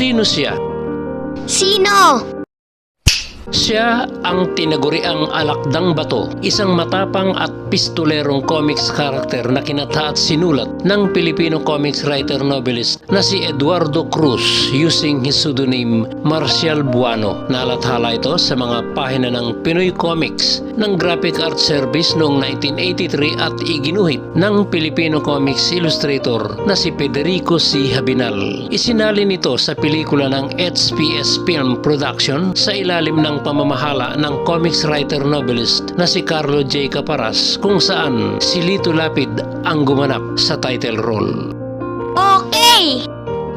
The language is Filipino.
Sino siya? Sino? Siya ang tinaguriang Alakdang Bato, isang matapang at pistolerong comics character na kinatha at sinulat ng Filipino comics writer novelist na si Eduardo Cruz using his pseudonym Marcial Buano. Nalathala ito sa mga pahina ng Pinoy Comics ng Graphic Art Service noong 1983 at iginuhit ng Filipino comics illustrator na si Federico C. Habinal. Isinalin ito sa pelikula ng HPS Film Production sa ilalim ng pamamahala ng comics writer novelist na si Carlo J. Caparas kung saan si Lito Lapid ang gumanap sa title role.